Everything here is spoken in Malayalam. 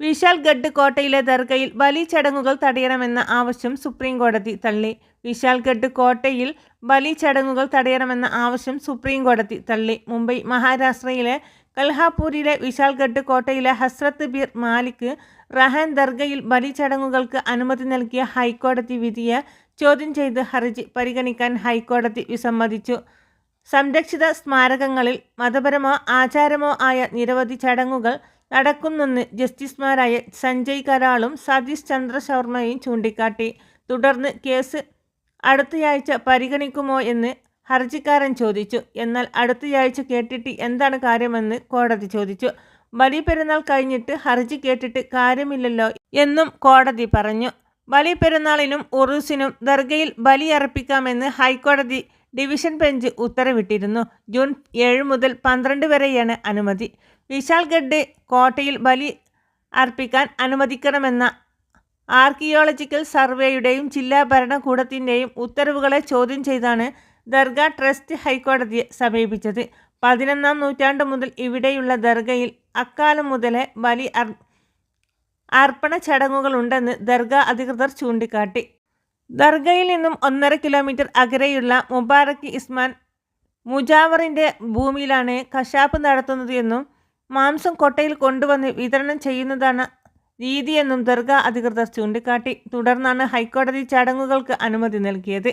വിശാൽ ഗഡ് കോട്ടയിലെ ദർഗയിൽ ബലി ചടങ്ങുകൾ തടയണമെന്ന ആവശ്യം സുപ്രീം കോടതി തള്ളി. വിശാൽ ഗഡ് കോട്ടയിൽ ബലി ചടങ്ങുകൾ തടയണമെന്ന ആവശ്യം സുപ്രീം കോടതി തള്ളി. മുംബൈ മഹാരാഷ്ട്രയിലെ കൽഹാപൂരിലെ വിശാൽഗഡ് കോട്ടയിലെ ഹസ്രത്ത് ബീർ മാലിക് റഹാൻ ദർഗയിൽ ബലി ചടങ്ങുകൾക്ക് അനുമതി നൽകിയ ഹൈക്കോടതി വിധിയെ ചോദ്യം ചെയ്ത് ഹർജി പരിഗണിക്കാൻ ഹൈക്കോടതി വിസമ്മതിച്ചു. സംരക്ഷിത സ്മാരകങ്ങളിൽ മതപരമോ ആചാരമോ ആയ നിരവധി ചടങ്ങുകൾ നടക്കുന്നെന്ന് ജസ്റ്റിസുമാരായ സഞ്ജയ് കരാളും സതീഷ് ചന്ദ്ര ശർമ്മയും ചൂണ്ടിക്കാട്ടി. തുടർന്ന് കേസ് അടുത്തയാഴ്ച പരിഗണിക്കുമോ എന്ന് ഹർജിക്കാരൻ ചോദിച്ചു. എന്നാൽ അടുത്തയാഴ്ച കേട്ടിട്ട് എന്താണ് കാര്യമെന്ന് കോടതി ചോദിച്ചു. ബലി പെരുന്നാൾ കഴിഞ്ഞിട്ട് ഹർജി കേട്ടിട്ട് കാര്യമില്ലല്ലോ എന്നും കോടതി പറഞ്ഞു. ബലി പെരുന്നാളിനും ഉറൂസിനും ദർഗയിൽ ബലിയർപ്പിക്കാമെന്ന് ഹൈക്കോടതി ഡിവിഷൻ ബെഞ്ച് ഉത്തരവിട്ടിരുന്നു. ജൂൺ ഏഴ് മുതൽ പന്ത്രണ്ട് വരെയാണ് അനുമതി. വിശാൽഗഡ് കോട്ടയിൽ ബലി അർപ്പിക്കാൻ അനുവദിക്കണമെന്ന ആർക്കിയോളജിക്കൽ സർവേയുടെയും ജില്ലാ ഭരണകൂടത്തിന്റെയും ഉത്തരവുകളെ ചോദ്യം ചെയ്താണ് ദർഗ ട്രസ്റ്റ് ഹൈക്കോടതിയെ സമീപിച്ചത്. പതിനൊന്നാം നൂറ്റാണ്ട് മുതൽ ഇവിടെയുള്ള ദർഗയിൽ അക്കാലം മുതലേ ബലി അർ അർപ്പണ ചടങ്ങുകളുണ്ടെന്ന് ദർഗ അധികൃതർ ചൂണ്ടിക്കാട്ടി. ദർഗയിൽ നിന്നും ഒന്നര കിലോമീറ്റർ അകലെയുള്ള മുബാറക് ഇസ്മാൻ മുജാവറിന്റെ ഭൂമിയിലാണ് കശാപ്പ് നടത്തുന്നത് എന്നും മാംസം കൊട്ടയിൽ കൊണ്ടുവന്ന് വിതരണം ചെയ്യുന്നതാണ് രീതിയെന്നും ദർഗ അധികൃതർ ചൂണ്ടിക്കാട്ടി. തുടർന്നാണ് ഹൈക്കോടതി ചടങ്ങുകൾക്ക് അനുമതി നൽകിയത്.